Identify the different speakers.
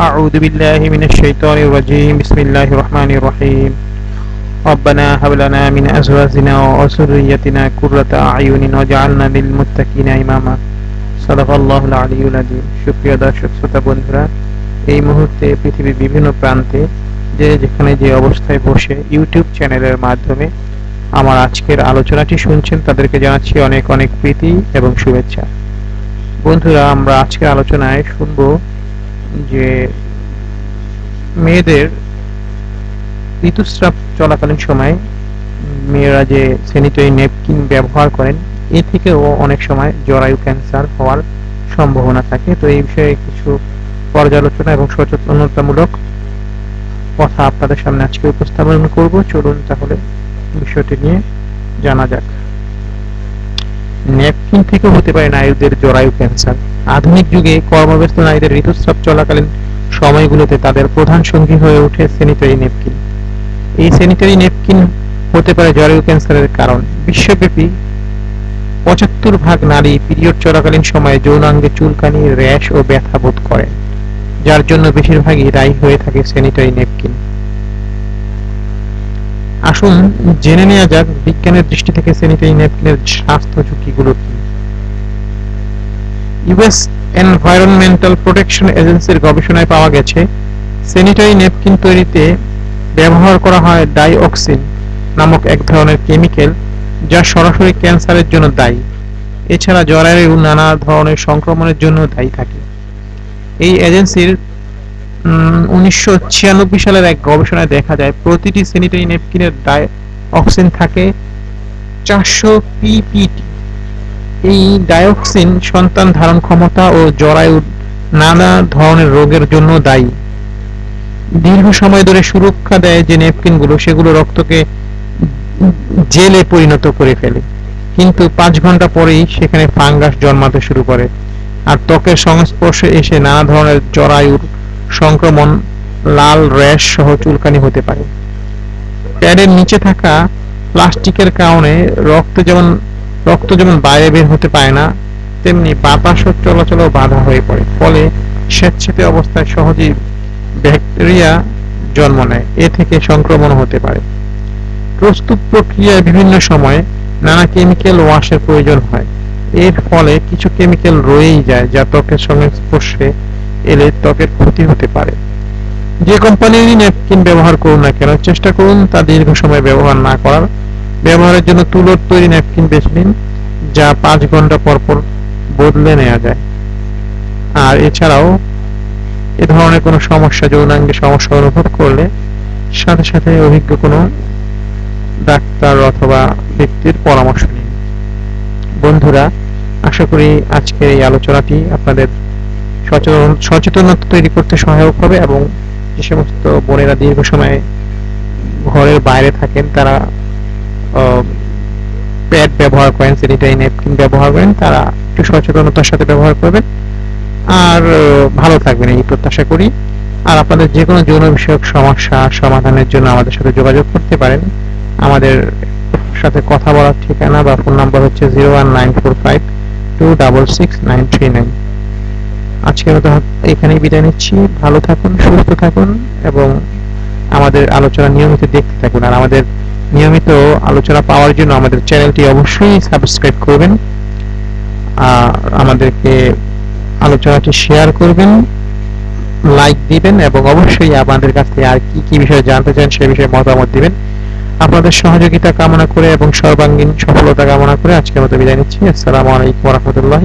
Speaker 1: أعوذ بالله من الشيطان الرجيم بسم الله الرحمن الرحيم ربنا هب لنا من أزواجنا وذريتنا قرة أعين واجعلنا للمتقين إماما صدق الله العلي العظيم সুপ্রিয় দর্শক শ্রোতা বন্ধুরা এই মুহূর্তে পৃথিবীর বিভিন্ন প্রান্তে যে যেখানে যে অবস্থায় বসে ইউটিউব চ্যানেলের মাধ্যমে আমার আজকের আলোচনাটি শুনছেন তাদেরকে জানাচ্ছি অনেক অনেক প্রীতি এবং শুভেচ্ছা বন্ধুরা আমরা আজকের আলোচনায় শুনবো যে মেয়েদের ঋতুস্রাব চলাকালীন সময় মেয়েরা যে স্যানিটারি নেপকিন ব্যবহার করেন, এ থেকেও অনেক সময় জরায়ু ক্যান্সার হওয়ার সম্ভাবনা থাকে। তো এই বিষয়ে কিছু পর্যালোচনা এবং সচেতনতামূলক কথা আপনাদের সামনে আজকে উপস্থাপন করব। চলুন তাহলে বিষয়টি নিয়ে জানা যাক। ন্যাপকিন থেকে হতে পারে নারীদের জরায়ু ক্যান্সার। আধুনিক যুগে কর্মব্যস্ত নারীদের ঋতুস্রাব চলাকালীন সময়গুলোতে তাদের প্রধান সঙ্গী হয়ে ওঠে স্যানিটারি নেপকিন এই স্যানিটারি নেপকিন হতে পারে জরায়ু ক্যান্সারের কারণ। বিশ্বব্যাপী পঁচাত্তর ভাগ নারী পিরিয়ড চলাকালীন সময়ে যৌনাঙ্গে চুলকানি, র্যাশ ও ব্যথা বোধ করে যার জন্য বেশিরভাগই দায়ী হয়ে থাকে স্যানিটারি নেপকিন আসুন জেনে নেওয়া যাক বিজ্ঞানের দৃষ্টি থেকে স্যানিটারি ন্যাপকিনের স্বাস্থ্য ঝুঁকিগুলো কি। ইউএস এনভায়রনমেন্টাল প্রোটেকশন এজেন্সির গবেষণায় পাওয়া গেছে স্যানিটারি ন্যাপকিন তৈরিতে ব্যবহার করা হয় ডাইঅক্সিন নামক এক ধরনের কেমিক্যাল যা সরাসরি ক্যান্সারের জন্য দায়ী। এছাড়া জরায়ু নানা ধরনের সংক্রমণের জন্য দায়ী থাকে। এই এজেন্সির উনিশশো ছিয়ানব্বই সালের এক গবেষণায় দেখা যায়, প্রতিটি স্যানিটারি নেপকিনের ডাই অক্সিন থাকে চারশো পিপিটি। এই ডাইঅক্সিন সন্তান ধারণ ক্ষমতা ও জরায়ু নানা ধরনের রোগের জন্য দায়ী। দীর্ঘ সময় ধরে সুরক্ষা দেয় যে নেপকিনগুলো, সেগুলো রক্তকে জেলে পরিণত করে ফেলে। কিন্তু পাঁচ ঘণ্টা পরেই সেখানে ফাঙ্গাস জন্মাতে শুরু করে। আর ত্বকের সংস্পর্শে এসে নানা ধরনের জরায়ুর সংক্রমণ, লাল র্যাশ সহ চুলকানি হতে পারে। প্যাডের নিচে থাকা প্লাস্টিকের কারণে রক্ত যেমন রক্ত যেমন বাইরে বের হতে পারে না, তেমনি বাতাস চলাচলও বাধা হয়ে পড়ে। ফলে স্বেচ্ছাতে অবস্থায় সহজেই ব্যাকটেরিয়া জন্ম নেয়। এ থেকে সংক্রমণ হতে পারে। প্রস্তুত প্রক্রিয়ায় বিভিন্ন সময়ে নানা কেমিক্যাল ওয়াশের প্রয়োজন হয়। এর ফলে কিছু কেমিক্যাল রয়েই যায় যা ত্বকের সংস্পর্শে এলে ত্বকের ক্ষতি হতে পারে। যে কোম্পানিরই ন্যাপকিন ব্যবহার করুন না কেন, চেষ্টা করুন তা দীর্ঘ সময় ব্যবহার না করার। ব্যবহারের জন্য তুলোর তৈরি ন্যাপকিন বেছে নিন, যা পাঁচ ঘণ্টা পর পর বদলে নেওয়া যায়। আর এছাড়াও, এ ধরনের কোনো সমস্যা, যৌনাঙ্গে সমস্যা অনুভব করলে সাথে সাথে অভিজ্ঞ কোনো ডাক্তার অথবা ব্যক্তির পরামর্শ নিন। বন্ধুরা, আশা করি আজকের এই আলোচনাটি আপনাদের সচেতনতা তৈরি করতে সহায়ক হবে এবং যে সমস্ত বোনেরা দীর্ঘ সময় ঘরের বাইরে থাকেন, তারা প্যাড ব্যবহার করেন স্যানিটারি ন্যাপকিন ব্যবহার করেন, তারা একটু সচেতনতার সাথে ব্যবহার করবেন। আর ভালো থাকবেন এই প্রত্যাশা করি। আর আপনাদের যে কোনো যৌন বিষয়ক সমস্যা সমাধানের জন্য আমাদের সাথে যোগাযোগ করতে পারেন। আমাদের সাথে কথা বলার ঠিকানা বা ফোন নাম্বার হচ্ছে zero one nine four five two double six nine three nine. আজকের মতো এখানেই বিদায় নিচ্ছি। ভালো থাকুন, সুস্থ থাকুন এবং আমাদের আলোচনা নিয়মিত দেখতে থাকুন। আর আমাদের নিয়মিত আলোচনা পাওয়ার জন্য আমাদের চ্যানেলটি অবশ্যই সাবস্ক্রাইব করবেন। আর আমাদেরকে আলোচনাটি শেয়ার করবেন, লাইক দিবেন এবং অবশ্যই আপনাদের কাছ থেকে আর কি কি বিষয়ে জানতে চান সে বিষয়ে মতামত দিবেন। আপনাদের সহযোগিতা কামনা করে এবং সর্বাঙ্গীন সফলতা কামনা করে আজকের মতো বিদায় নিচ্ছি। আসসালামু আলাইকুম রহমতুল্লাহ